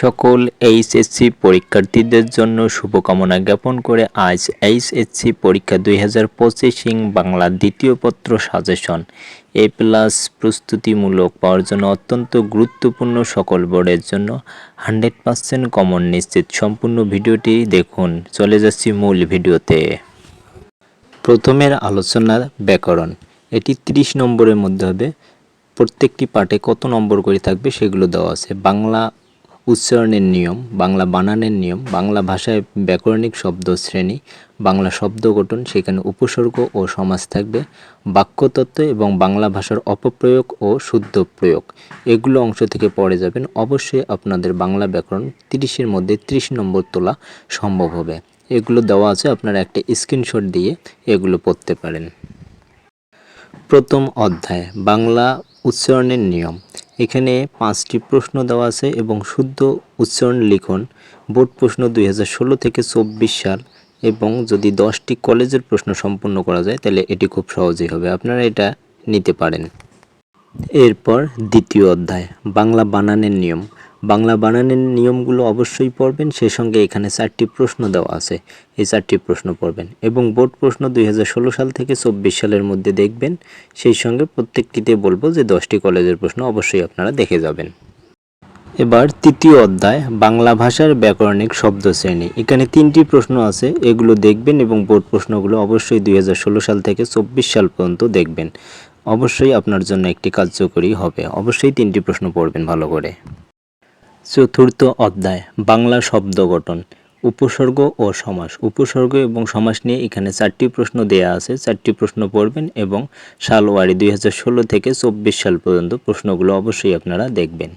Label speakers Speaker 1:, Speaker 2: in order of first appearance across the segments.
Speaker 1: সকল এইচএসসি পরীক্ষার্থীদের জন্য শুভকামনা জ্ঞাপন করে আজ এইচএসসি পরীক্ষা দুই হাজার পঁচিশিং বাংলা দ্বিতীয় পত্র সাজেশন। এ প্লাস প্রস্তুতিমূলক পাওয়ার জন্য অত্যন্ত গুরুত্বপূর্ণ সকল বোর্ডের জন্য হান্ড্রেড পার্সেন্ট কমন নিশ্চিত সম্পূর্ণ ভিডিওটি দেখুন। চলে যাচ্ছি মূল ভিডিওতে। প্রথমের আলোচনা ব্যাকরণ। এটি 30 নম্বরের মধ্যে হবে। প্রত্যেকটি পাঠে কত নম্বর করে থাকবে সেগুলো দেওয়া আছে। বাংলা উচ্চারণের নিয়ম, বাংলা বানানের নিয়ম, বাংলা ভাষায় ব্যাকরণিক শব্দ শ্রেণি, বাংলা শব্দ গঠন, সেখানে উপসর্গ ও সমাজ থাকবে, বাক্যতত্ত্ব এবং বাংলা ভাষার অপপ্রয়োগ ও শুদ্ধ প্রয়োগ। এগুলো অংশ থেকে পড়ে যাবেন। অবশ্যই আপনাদের বাংলা ব্যাকরণ তিরিশের মধ্যে 30 নম্বর তোলা সম্ভব হবে। এগুলো দেওয়া আছে, আপনারা একটা স্ক্রিনশট দিয়ে এগুলো পড়তে পারেন। প্রথম অধ্যায়, বাংলা উচ্চারণের নিয়ম। এখানে পাঁচটি প্রশ্ন দেওয়া আছে এবং শুদ্ধ উচ্চারণ লিখুন। বোর্ড প্রশ্ন দুই ষোলো থেকে চব্বিশ সাল এবং যদি দশটি কলেজের প্রশ্ন সম্পন্ন করা যায়, তাহলে এটি খুব সহজেই হবে। আপনারা এটা নিতে পারেন। এরপর দ্বিতীয় অধ্যায়, বাংলা বানানের নিয়ম। বাংলা বানানের নিয়মগুলো অবশ্যই পড়বেন সেই সঙ্গে এখানে চারটি প্রশ্ন দেওয়া আছে। এই চারটি প্রশ্ন পড়বেন এবং বোর্ড প্রশ্ন দুই হাজার ষোলো সাল থেকে চব্বিশ সালের মধ্যে দেখবেন। সেই সঙ্গে প্রত্যেকটিতে বলব যে দশটি কলেজের প্রশ্ন অবশ্যই আপনারা দেখে যাবেন। এবার তৃতীয় অধ্যায়, বাংলা ভাষার ব্যাকরণিক শব্দ শ্রেণি এখানে তিনটি প্রশ্ন আছে, এগুলো দেখবেন এবং বোর্ড প্রশ্নগুলো অবশ্যই দুই হাজার ষোলো সাল থেকে চব্বিশ সাল পর্যন্ত দেখবেন। অবশ্যই আপনার জন্য একটি কার্যকরী হবে। অবশ্যই তিনটি প্রশ্ন পড়বেন ভালো করে। চতুর্থ অধ্যায়, বাংলা শব্দ গঠন, উপসর্গ ও সমাস। উপসর্গ এবং সমাস নিয়ে এখানে চারটি প্রশ্ন দেয়া আছে। চারটি প্রশ্ন পড়বেন এবং সালওয়ারি দুই হাজার ষোলো থেকে চব্বিশ সাল পর্যন্ত প্রশ্নগুলো অবশ্যই আপনারা দেখবেন।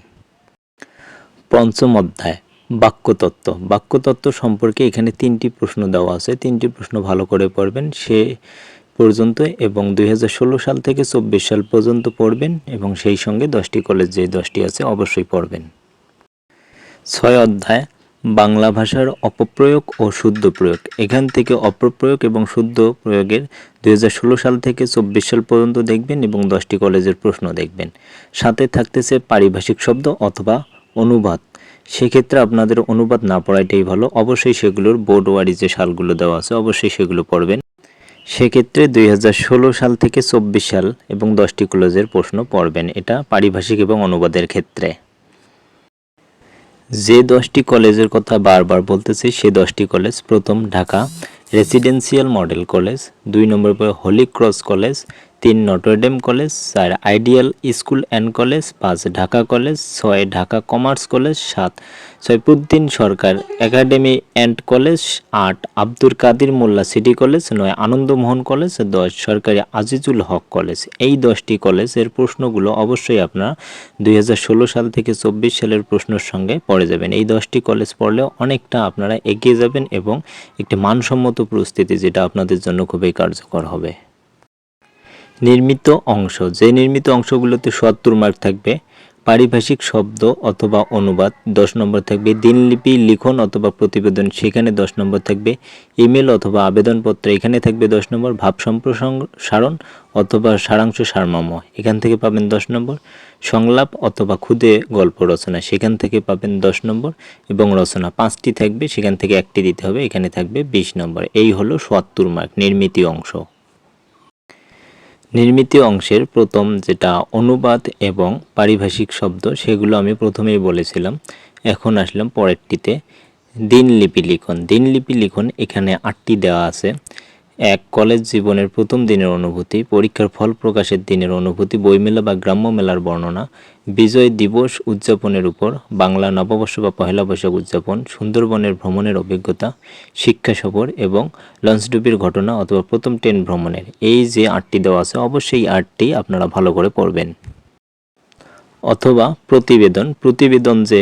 Speaker 1: পঞ্চম অধ্যায়, বাক্যতত্ত্ব। বাক্যতত্ত্ব সম্পর্কে এখানে তিনটি প্রশ্ন দেওয়া আছে। তিনটি প্রশ্ন ভালো করে পড়বেন। সে পর্যন্ত এবং দুই হাজার ষোলো সাল থেকে চব্বিশ সাল পর্যন্ত পড়বেন এবং সেই সঙ্গে দশটি কলেজ যে দশটি আছে, অবশ্যই পড়বেন। ছয় অধ্যায়, বাংলা ভাষার অপপ্রয়োগ ও শুদ্ধ প্রয়োগ। এখান থেকে অপপ্রয়োগ এবং শুদ্ধ প্রয়োগের দুই হাজার ষোলো সাল থেকে চব্বিশ সাল পর্যন্ত দেখবেন এবং দশটি কলেজের প্রশ্ন দেখবেন। সাথে থাকতেছে পারিভাষিক শব্দ অথবা অনুবাদ। সেক্ষেত্রে আপনাদের অনুবাদ না পড়াইটাই ভালো। অবশ্যই সেগুলোর বোর্ড ওয়ারি যে সালগুলো দেওয়া আছে, অবশ্যই সেগুলো পড়বেন। সেক্ষেত্রে দুই হাজার ষোলো সাল থেকে চব্বিশ সাল এবং দশটি কলেজের প্রশ্ন পড়বেন। এটা পারিভাষিক এবং অনুবাদের ক্ষেত্রে। যে দশটি কলেজের কথা বারবার বলতেছি, সে দশটি কলেজ, প্রথম ঢাকা রেসিডেন্সিয়াল মডেল কলেজ, দুই নম্বর পরে হোলি ক্রস কলেজ তিন নটরডেম কলেজ চার আইডিয়াল স্কুল অ্যান্ড কলেজ পাঁচ ঢাকা কলেজ ছয় ঢাকা কমার্স কলেজ সাত Saifuddin Sarkar academy and college আট আব্দুর কাদির মোল্লা সিটি কলেজ নয় আনন্দমোহন কলেজ দশ সরকারি আজিজুল হক কলেজ এই দশটি কলেজের প্রশ্নগুলো অবশ্যই আপনারা দুই হাজার ষোলো সাল থেকে চব্বিশ সালের প্রশ্নের সঙ্গে পড়ে যাবেন। এই দশটি কলেজ পড়লেও অনেকটা আপনারা এগিয়ে যাবেন এবং একটি মানসম্মত পরিস্থিতি যেটা আপনাদের জন্য খুবই কার্যকর হবে। নির্মিত অংশ। যে নির্মিত অংশগুলোতে সত্তর মার্ক থাকবে, পারিভাষিক শব্দ অথবা অনুবাদ দশ নম্বর থাকবে, দিনলিপি, লিখন অথবা প্রতিবেদন সেখানে দশ নম্বর থাকবে, ইমেল অথবা আবেদনপত্র এখানে থাকবে দশ নম্বর, ভাব সম্প্রসারণ অথবা সারাংশ সারমর্ম। এখান থেকে পাবেন দশ নম্বর, সংলাপ অথবা খুদে গল্প রচনা, সেখান থেকে পাবেন দশ নম্বর এবং রচনা। পাঁচটি থাকবে, সেখান থেকে একটি দিতে হবে, এখানে থাকবে বিশ নম্বর। এই হলো সত্তর মার্ক নির্মিত অংশ। নির্মিত অংশের প্রথম যেটা অনুবাদ এবং পারিভাষিক শব্দ, সেগুলো আমি প্রথমেই বলেছিলাম। এখন আসলাম পরেরটিতে। দিনলিপি লিখন। দিনলিপি লিখন এখানে আটটি দেওয়া আছে। এক কলেজ জীবনের প্রথম দিনের অনুভূতি, পরীক্ষার ফল প্রকাশের দিনের অনুভূতি, বইমেলা বা গ্রাম্য মেলার বর্ণনা, বিজয় দিবস উদযাপনের উপর, বাংলা নববর্ষ বা পহেলা বৈশাখ উদযাপন, সুন্দরবনের ভ্রমণের অভিজ্ঞতা, শিক্ষা সফর এবং লঞ্চডুবির ঘটনা অথবা প্রথম ট্রেন ভ্রমণের। এই যে আটটি দেওয়া আছে, অবশ্যই আটটি আপনারা ভালো করে পড়বেন। অথবা প্রতিবেদন প্রতিবেদন যে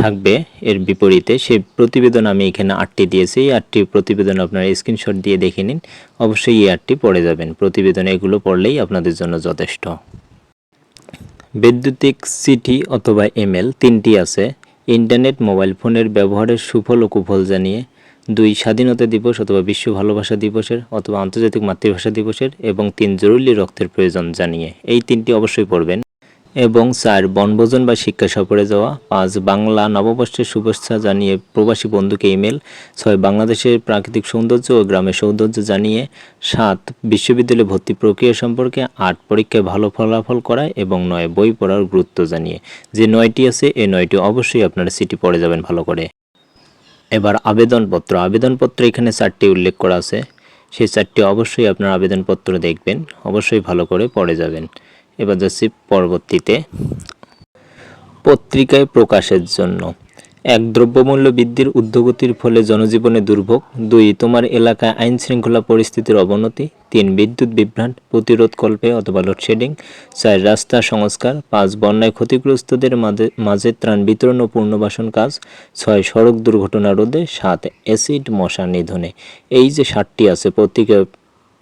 Speaker 1: থাকবে এর বিপরীতে সেই প্রতিবেদন আমি এখানে আটটি দিয়েছি। এই আটটি প্রতিবেদন আপনারা স্ক্রিনশট দিয়ে দেখে নিন। অবশ্যই এই আটটি পড়ে যাবেন। প্রতিবেদন এগুলো পড়লেই আপনাদের জন্য যথেষ্ট। বৈদ্যুতিক চিঠি অথবা ইমেল তিনটি আছে। ইন্টারনেট মোবাইল ফোনের ব্যবহারের সুফল ও কুফল জানিয়ে দুই স্বাধীনতা দিবস অথবা বিশ্ব ভালোবাসা দিবসের অথবা আন্তর্জাতিক মাতৃভাষা দিবসের এবং তিন জরুরি রক্তের প্রয়োজন জানিয়ে। এই তিনটি অবশ্যই পড়বেন। এবং চার বনভোজন বা শিক্ষা সফরে যাওয়া। পাঁচ, বাংলা নববর্ষের শুভেচ্ছা জানিয়ে প্রবাসী বন্ধুকে ইমেল। ছয়, বাংলাদেশের প্রাকৃতিক সৌন্দর্য ও গ্রামের সৌন্দর্য জানিয়ে। সাত, বিশ্ববিদ্যালয়ে ভর্তি প্রক্রিয়া সম্পর্কে আট, পরীক্ষায় ভালো ফলাফল করা এবং নয়, বই পড়ার গুরুত্ব জানিয়ে। যে নয়টি আছে এই নয়টি অবশ্যই আপনারা সিটি পড়ে যাবেন ভালো করে। এবার আবেদনপত্র। আবেদনপত্র এখানে চারটি উল্লেখ করা আছে। সেই চারটি অবশ্যই আপনার আবেদনপত্র দেখবেন। অবশ্যই ভালো করে পড়ে যাবেন। এবার যাচ্ছি পরবর্তীতে। পত্রিকায় প্রকাশের জন্য। এক দ্রব্যমূল্য বৃদ্ধির ঊর্ধ্বগতির ফলে জনজীবনে দুর্ভোগ। দুই, তোমার এলাকায় আইন শৃঙ্খলা পরিস্থিতির অবনতি। তিন, বিদ্যুৎ বিভ্রাট, প্রতিরোধ কল্পে অথবা লোডশেডিং চার, রাস্তা সংস্কার। পাঁচ, বন্যায় ক্ষতিগ্রস্তদের মাঝে ত্রাণ বিতরণ ও পুনর্বাসন কাজ। ছয়, সড়ক দুর্ঘটনা রোধে। সাত, অ্যাসিড মশা নিধনে। এই যে সাতটি আছে পত্রিকা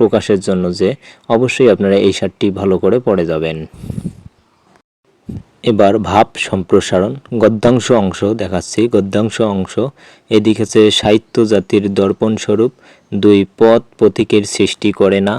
Speaker 1: প্রকাশের জন্য যে অবশ্যই আপনারা এই সারটি ভালো করে পড়ে যাবেন। এবার ভাব সম্প্রসারণ, গদ্যাংশ অংশ দেখাচ্ছি। গদ্যাংশ অংশ, এদিকে সাহিত্য জাতির দর্পণ স্বরূপ দুই পথ প্রতীকের সৃষ্টি করে না।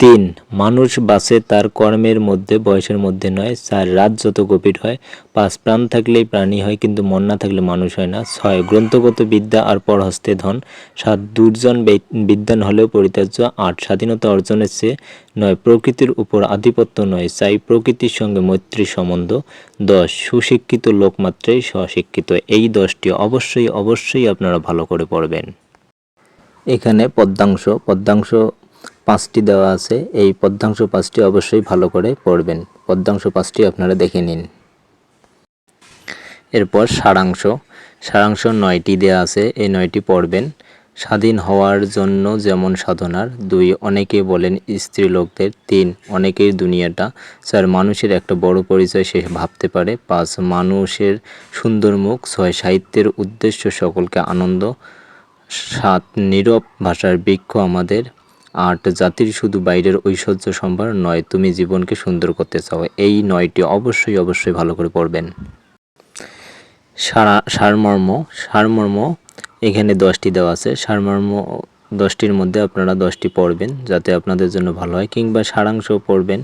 Speaker 1: তিন, মানুষ বাঁচে তার কর্মের মধ্যে, বয়সের মধ্যে নয়। চার, রাত যত গভীর হয়, পাঁচ, প্রাণ থাকলেই প্রাণী হয়, কিন্তু মন না থাকলে মানুষ হয় না। ছয়, গ্রন্থগত বিদ্যা আর পরহস্তে ধন। সাত, দুর্জন বে- বিদ্বান হলেও পরিত্যাজ্য। আট, স্বাধীনতা অর্জনের চেয়ে নয়, প্রকৃতির উপর আধিপত্য নয়। চাই প্রকৃতির সঙ্গে মৈত্রী সম্বন্ধ। দশ, সুশিক্ষিত লোক মাত্রই স্বশিক্ষিত। এই দশটি অবশ্যই অবশ্যই আপনারা ভালো করে পড়বেন। এখানে পদ্মাংশ। পদ্মাংশ পাঁচটি দেওয়া আছে, এই পদ্মাংশ পাঁচটি অবশ্যই ভালো করে পড়বেন। পদ্মাংশ পাঁচটি আপনারা দেখে নিন। এরপর সারাংশ। সারাংশ নয়টি দেওয়া আছে, এই নয়টি পড়বেন। স্বাধীন হওয়ার জন্য যেমন সাধনার, দুই, অনেকে বলেন স্ত্রী লোকদের তিন অনেকের দুনিয়াটা। চার, মানুষের একটা বড় পরিচয় সে ভাবতে পারে। পাঁচ, মানুষের সুন্দর মুখ। ছয়, সাহিত্যের উদ্দেশ্য সকলকে আনন্দ। সাত, নীরব ভাষার বৃক্ষ আমাদের। আট জাতির শুধু বাইরের ঐশ্বর্য সম্ভার নয়, তুমি জীবনকে সুন্দর করতে চাও। এই নয়টি অবশ্যই অবশ্যই ভালো করে পড়বেন। সারা সারমর্ম। সারমর্ম, এখানে দশটি দেওয়া আছে। সারমর্ম দশটির মধ্যে আপনারা দশটি পড়বেন, যাতে আপনাদের জন্য ভালো হয়, কিংবা সারাংশ পড়বেন।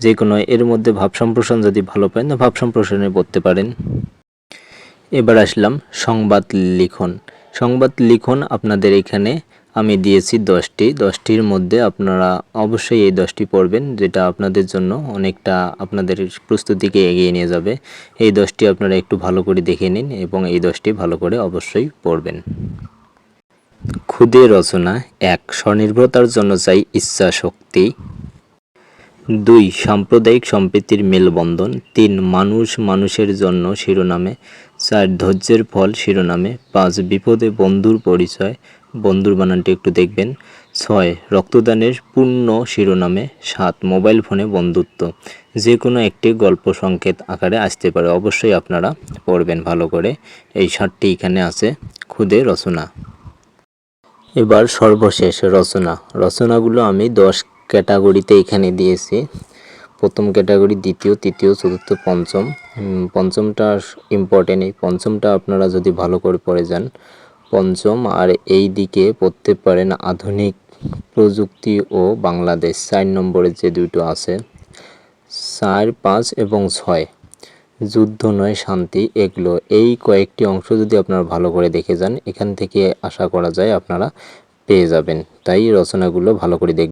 Speaker 1: যে কোনো এর মধ্যে ভাব সম্প্রসারণ যদি ভালো পান না ভাব সম্প্রসারণে পড়তে পারেন। এবার আসলাম সংবাদ লিখন। সংবাদ লিখন আপনাদের এখানে আমি দিয়েছি দশটি। দশটির মধ্যে আপনারা অবশ্যই এই দশটি পড়বেন, যেটা আপনাদের জন্য অনেকটা আপনাদের প্রস্তুতিকে এগিয়ে নিয়ে যাবে। এই দশটি আপনারা একটু ভালো করে দেখে নিন এবং এই দশটি ভালো করে অবশ্যই পড়বেন। ক্ষুদে রচনা এক, স্বনির্ভরতার জন্য চাই ইচ্ছা শক্তি। দুই, সাম্প্রদায়িক সম্প্রীতির মেলবন্ধন। তিন, মানুষ মানুষের জন্য শিরোনামে। চার ধৈর্যের ফল শিরোনামে পাঁচ বিপদে বন্ধুর পরিচয়। বন্ধুর বানানটি একটু দেখবেন। ছয়, রক্তদানের পূর্ণ শিরোনামে সাত, মোবাইল ফোনে বন্ধুত্ব। যে কোনো একটি গল্প সংকেত আকারে আসতে পারে। অবশ্যই আপনারা পড়বেন ভালো করে। এই সাতটি এখানে আছে। খুদে রচনা। এবার সর্বশেষ রচনা। রচনাগুলো আমি দশ ক্যাটাগরিতে এখানে দিয়েছি। প্রথম ক্যাটাগরি, দ্বিতীয়, তৃতীয়, চতুর্থ, পঞ্চম। পঞ্চমটা ইম্পর্টেন্ট এই। পঞ্চমটা আপনারা যদি ভালো করে পড়ে যান, পঞ্চম আর এই দিকে পড়তে পারেন আধুনিক প্রযুক্তি ও বাংলাদেশ। চার নম্বরে যে দুটো আছে, চার, পাঁচ এবং ছয়। যুদ্ধ নয়, শান্তি এগুলো। এই কয়েকটি অংশ যদি আপনারা ভালো করে দেখে যান, এখান থেকে আশা করা যায় আপনারা পেয়ে যাবেন। তাই রচনাগুলো ভালো করে দেখ